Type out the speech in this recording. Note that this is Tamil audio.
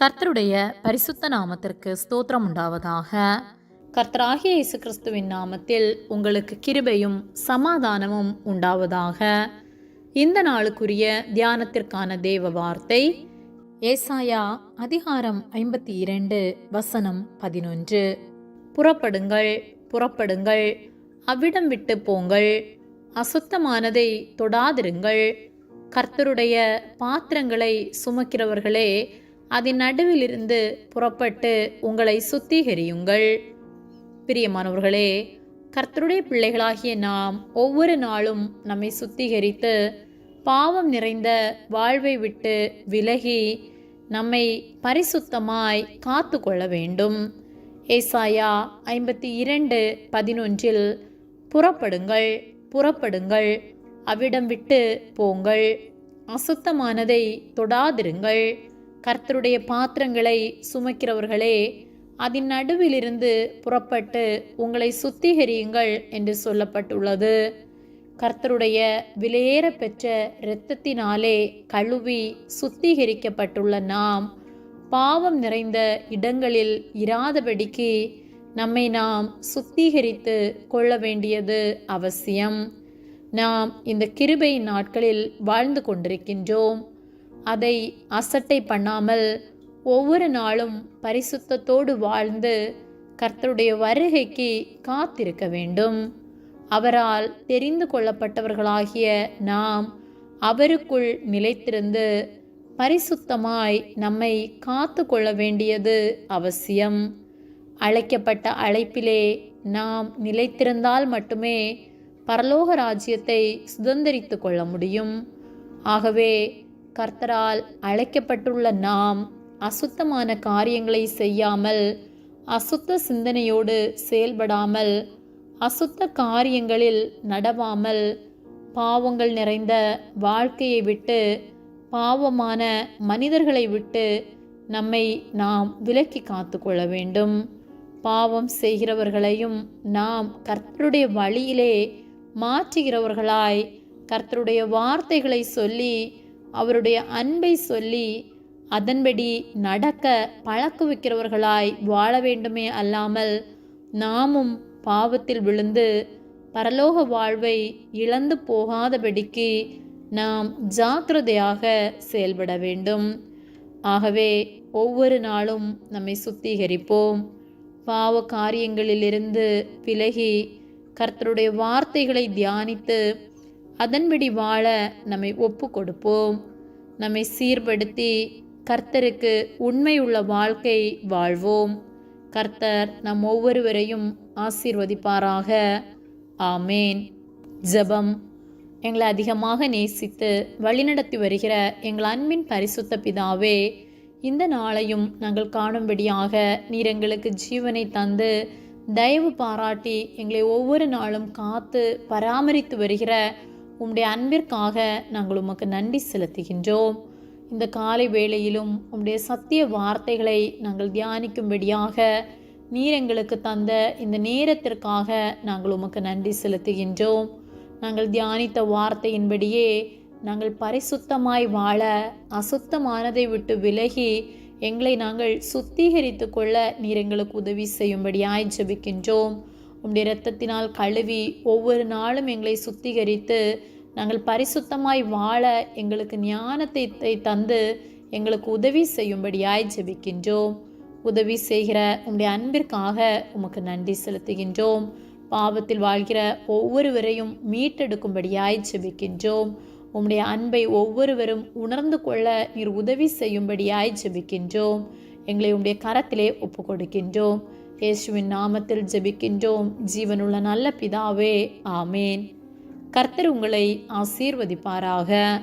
கர்த்தருடைய பரிசுத்த நாமத்திற்கு ஸ்தோத்திரம் உண்டாவதாக. கர்த்தராகிய இயேசு கிறிஸ்துவின் நாமத்தில் உங்களுக்கு கிருபையும் சமாதானமும் உண்டாவதாக. இந்த நாளுக்குரிய தியானத்திற்கான தேவ வார்த்தை ஏசாயா அதிகாரம் ஐம்பத்தி இரண்டு வசனம் பதினொன்று. புறப்படுங்கள் புறப்படுங்கள் அவ்விடம் விட்டு போங்கள் அசுத்தமானதை தொடாதிருங்கள் கர்த்தருடைய பாத்திரங்களை சுமக்கிறவர்களே அதன் நடுவிலிருந்து புறப்பட்டு உங்களை சுத்திகரியுங்கள். பிரியமானவர்களே கர்த்தருடைய பிள்ளைகளாகிய நாம் ஒவ்வொரு நாளும் நம்மை சுத்திகரித்து பாவம் நிறைந்த வாழ்வை விட்டு விலகி நம்மை பரிசுத்தமாய் காத்து கொள்ள வேண்டும். ஏசாயா ஐம்பத்தி இரண்டு பதினொன்றில் புறப்படுங்கள் புறப்படுங்கள் அவ்விடம் விட்டு போங்கள் அசுத்தமானதை தொடாதிருங்கள் கர்த்தருடைய பாத்திரங்களை சுமக்கிறவர்களே அதன் நடுவிலிருந்து புறப்பட்டு உங்களை சுத்திகரியுங்கள் என்று சொல்லப்பட்டுள்ளது. கர்த்தருடைய விலையேற பெற்ற இரத்தத்தினாலே கழுவி சுத்திகரிக்கப்பட்டுள்ள நாம் பாவம் நிறைந்த இடங்களில் இராதபடிக்கு நம்மை நாம் சுத்திகரித்து கொள்ள வேண்டியது அவசியம். நாம் இந்த கிருபை நாட்களில் வாழ்ந்து கொண்டிருக்கின்றோம். அதை அசட்டை பண்ணாமல் ஒவ்வொரு நாளும் பரிசுத்தத்தோடு வாழ்ந்து கர்த்தருடைய வருகைக்கு காத்திருக்க வேண்டும். அவரால் தெரிந்து கொள்ளப்பட்டவர்களாகிய நாம் அவருக்குள் நிலைத்திருந்து பரிசுத்தமாய் நம்மை காத்து கொள்ள வேண்டியது அவசியம். அழைக்கப்பட்ட அழைப்பிலே நாம் நிலைத்திருந்தால் மட்டுமே பரலோக ராஜ்யத்தை சுதந்திரித்து கொள்ள முடியும். ஆகவே கர்த்தரால் அழைக்கப்பட்டுள்ள நாம் அசுத்தமான காரியங்களை செய்யாமல் அசுத்த சிந்தனையோடு செயல்படாமல் அசுத்த காரியங்களில் நடவாமல் பாவங்கள் நிறைந்த வாழ்க்கையை விட்டு பாவமான மனிதர்களை விட்டு நம்மை நாம் விலக்கி காத்து கொள்ள வேண்டும். பாவம் செய்கிறவர்களையும் நாம் கர்த்தருடைய வழியிலே மாற்றுகிறவர்களாய் கர்த்தருடைய வார்த்தைகளை சொல்லி அவருடைய அன்பை சொல்லி அதன்படி நடக்க பழக்குவிக்கிறவர்களாய் வாழ வேண்டுமே அல்லாமல் நாமும் பாவத்தில் விழுந்து பரலோக வாழ்வை இழந்து போகாதபடிக்கு நாம் ஜாக்கிரதையாக செயல்பட வேண்டும். ஆகவே ஒவ்வொரு நாளும் நம்மை சுத்திகரிப்போம். பாவ காரியங்களிலிருந்து விலகி கர்த்தருடைய வார்த்தைகளை தியானித்து அதன்படி வாழ நம்மை ஒப்பு கொடுப்போம் நம்மை சீர்படுத்தி கர்த்தருக்கு உண்மையுள்ள வாழ்க்கை வாழ்வோம். கர்த்தர் நம் ஒவ்வொருவரையும் ஆசீர்வதிப்பாராக. ஆமேன். ஜெபம். எங்களை அதிகமாக நேசித்து வழிநடத்தி வருகிற எங்கள் அன்பின் பரிசுத்த பிதாவே இந்த நாளையும் நாங்கள் காணும்படியாக நீர் எங்களுக்கு ஜீவனை தந்து தயவு பாராட்டி எங்களை ஒவ்வொரு நாளும் காத்து பராமரித்து வருகிற உம்முடைய அன்பிற்காக நாங்கள் உமக்கு நன்றி செலுத்துகின்றோம். இந்த காலை வேளையிலும் உம்முடைய சத்திய வார்த்தைகளை நாங்கள் தியானிக்கும்படியாக நீர் எங்களுக்கு தந்த இந்த நேரத்திற்காக நாங்கள் உமக்கு நன்றி செலுத்துகின்றோம். நாங்கள் தியானித்த வார்த்தையின்படியே நாங்கள் பரிசுத்தமாய் வாழ அசுத்தமானதை விட்டு விலகி எங்களை நாங்கள் சுத்திகரித்து கொள்ள நீர் எங்களுக்கு உதவி செய்யும்படியாய் ஜபிக்கின்றோம். உம்முடைய இரத்தத்தினால் கழுவி ஒவ்வொரு நாளும் எங்களை சுத்திகரித்து நாங்கள் பரிசுத்தமாய் வாழ எங்களுக்கு ஞானத்தை தந்து எங்களுக்கு உதவி செய்யும்படியாய் ஜெபிக்கின்றோம். உதவி செய்கிற உம்முடைய அன்பிற்காக உமக்கு நன்றி செலுத்துகின்றோம். பாவத்தில் வாழ்கிற ஒவ்வொருவரையும் மீட்டெடுக்கும்படியாய் ஜெபிக்கின்றோம். உம்முடைய அன்பை ஒவ்வொருவரும் உணர்ந்து கொள்ள நீர் உதவி செய்யும்படியாய் ஜெபிக்கின்றோம். எங்களை உம்முடைய கரத்திலே ஒப்பு கொடுக்கின்றோம் இயேசுவின் நாமத்தில் ஜெபிக்கின்றோம். ஜீவனுள்ள நல்ல பிதாவே ஆமேன். கர்த்தர் உங்களை ஆசீர்வதிப்பாராக.